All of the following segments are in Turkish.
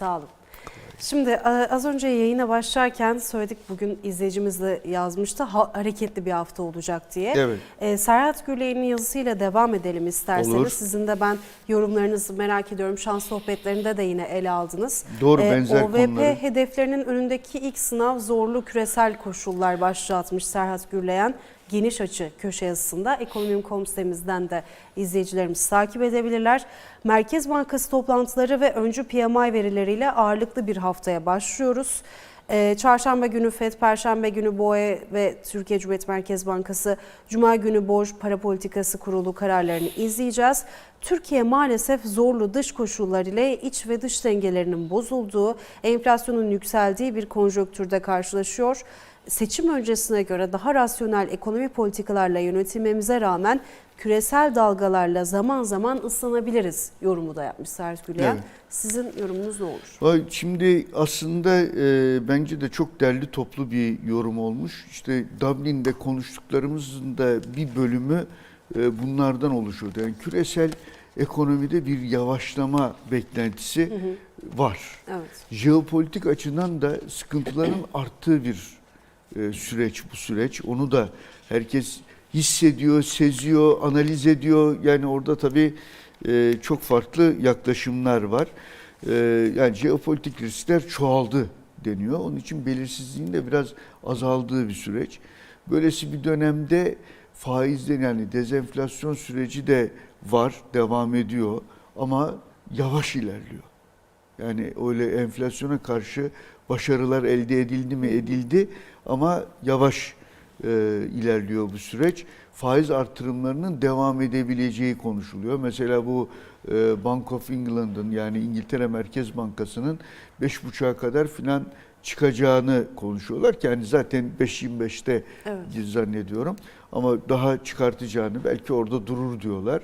Sağ olun. Şimdi e, az önce yayına başlarken söyledik bugün izleyicimiz de yazmıştı ha- hareketli bir hafta olacak diye. Evet. E, Serhat Gürley'in yazısıyla devam edelim isterseniz. Olur. Sizin de ben yorumlarınızı merak ediyorum. Şans sohbetlerinde de yine ele aldınız. Doğru, benzer OVP konuları. hedeflerinin önündeki ilk sınav zorlu küresel koşullar başlığı atmış Serhat Gürleyen. Geniş açı köşe yazısında ekonomim.com sitemizden de izleyicilerimiz takip edebilirler. Merkez Bankası toplantıları ve öncü PMI verileriyle ağırlıklı bir haftaya başlıyoruz. Ee, Çarşamba günü FED, Perşembe günü BOE ve Türkiye Cumhuriyet Merkez Bankası, Cuma günü Borç Para Politikası Kurulu kararlarını izleyeceğiz. Türkiye maalesef zorlu dış koşullar ile iç ve dış dengelerinin bozulduğu, enflasyonun yükseldiği bir konjonktürde karşılaşıyor. Seçim öncesine göre daha rasyonel ekonomi politikalarla yönetilmemize rağmen küresel dalgalarla zaman zaman ıslanabiliriz yorumu da yapmış Serhat Güleyen. Evet. Sizin yorumunuz ne olur? Şimdi aslında e, bence de çok derli toplu bir yorum olmuş. İşte Dublin'de konuştuklarımızın da bir bölümü e, bunlardan oluşuyordu. Yani küresel ekonomide bir yavaşlama beklentisi var. Evet. Jeopolitik açıdan da sıkıntıların arttığı bir e, süreç bu süreç. Onu da herkes hissediyor, seziyor, analiz ediyor. Yani orada tabii e, çok farklı yaklaşımlar var. E, yani jeopolitik riskler çoğaldı deniyor. Onun için belirsizliğin de biraz azaldığı bir süreç. Böylesi bir dönemde faizden yani dezenflasyon süreci de var, devam ediyor ama yavaş ilerliyor. Yani öyle enflasyona karşı başarılar elde edildi mi edildi ama yavaş e, ilerliyor bu süreç. Faiz artırımlarının devam edebileceği konuşuluyor. Mesela bu e, Bank of England'ın yani İngiltere Merkez Bankası'nın 5.5'a kadar filan çıkacağını konuşuyorlar ki yani zaten 5.25'te Evet. zannediyorum ama daha çıkartacağını belki orada durur diyorlar.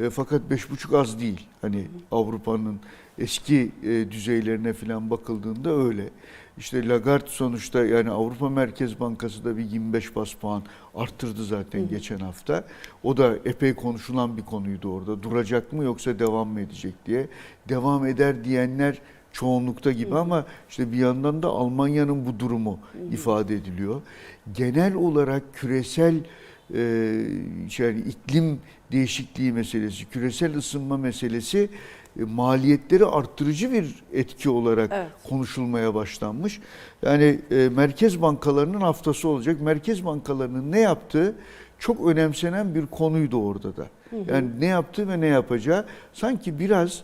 E, fakat 5.5 az değil. Hani Avrupa'nın eski e, düzeylerine falan bakıldığında öyle. İşte Lagarde sonuçta yani Avrupa Merkez Bankası da bir 25 bas puan arttırdı zaten geçen hafta. O da epey konuşulan bir konuydu orada. Duracak mı yoksa devam mı edecek diye. Devam eder diyenler çoğunlukta gibi ama işte bir yandan da Almanya'nın bu durumu ifade ediliyor. Genel olarak küresel yani iklim değişikliği meselesi, küresel ısınma meselesi e, maliyetleri arttırıcı bir etki olarak Evet. konuşulmaya başlanmış. Yani e, merkez bankalarının haftası olacak. Merkez bankalarının ne yaptığı çok önemsenen bir konuydu orada da. Yani ne yaptığı ve ne yapacağı sanki biraz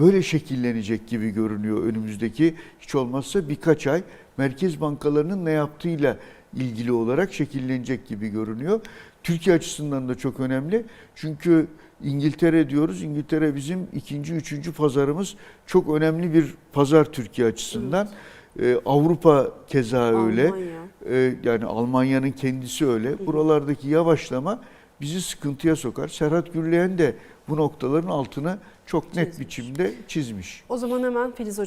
böyle şekillenecek gibi görünüyor önümüzdeki hiç olmazsa birkaç ay merkez bankalarının ne yaptığıyla ilgili olarak şekillenecek gibi görünüyor. Türkiye açısından da çok önemli. Çünkü İngiltere diyoruz. İngiltere bizim ikinci, üçüncü pazarımız. Çok önemli bir pazar Türkiye açısından. Ee, Avrupa keza öyle. Almanya. Ee, yani Almanya'nın kendisi öyle. Buralardaki yavaşlama bizi sıkıntıya sokar. Serhat Gürleyen de bu noktaların altını çok net Çizmiş. biçimde çizmiş. O zaman hemen Filiz Hocam